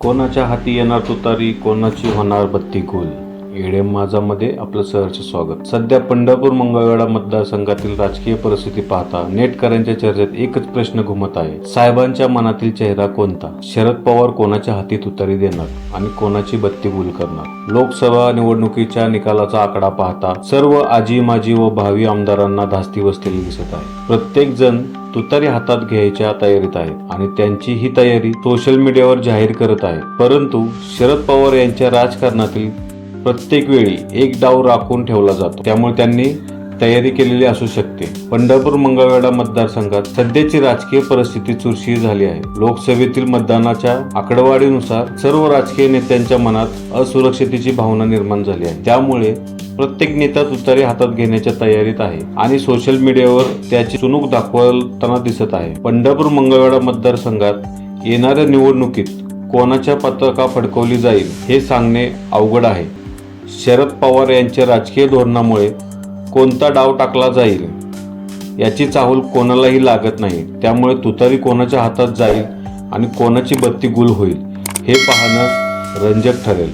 कोणाच्या हाती येणार तुतारी कोणाची होणार बत्ती गुल एडेम माझामध्ये आपलं सहर्ष स्वागत. सध्या पंढरपूर मंगळवेढा मतदारसंघातील राजकीय परिस्थिती पाहता नेटकऱ्यांच्या चर्चेत एकच प्रश्न घुमत आहे. साहेबांच्या मनातील चेहरा कोणता? शरद पवार कोणाच्या हाती तुतारी देणार आणि कोणाची बत्ती गुल करणार? लोकसभा निवडणुकीच्या निकालाचा आकडा पाहता सर्व आजी माजी व भावी आमदारांना धास्ती बसलेली दिसत आहे. प्रत्येक जण तुतारी हातात घ्यायच्या तयारीत आहेत आणि त्यांची ही तयारी सोशल मीडियावर जाहीर करत आहे. परंतु शरद पवार यांच्या राजकारणातील प्रत्येक वेळी एक डाव राखून ठेवला जातो. त्यामुळे त्यांनी तयारी केलेली असू शकते. पंढरपूर मंगळवेढा मतदारसंघात सध्याची राजकीय परिस्थिती चुरशी झाली आहे. लोकसभेतील मतदानाच्या आकडेवारीनुसार सर्व राजकीय नेत्यांच्या मनात असुरक्षितेची भावना निर्माण झाली आहे. त्यामुळे प्रत्येक नेता तुतारी हातात घेण्याच्या तयारीत आहे आणि सोशल मीडियावर त्याची चुनूक दाखवताना दिसत आहे. पंढरपूर मंगळवेढा मतदारसंघात येणाऱ्या निवडणुकीत कोणाच्या पताका फडकवली जाईल हे सांगणे अवघड आहे. शरद पवार यांच्या राजकीय धोरणामुळे कोणता डाव टाकला जाईल? याची चाहूल कोणालाही लागत नाही. त्यामुळे तुतारी कोणाच्या हातात जाईल आणि कोणाची बत्ती गुल होईल हे पाहणं रंजक ठरेल.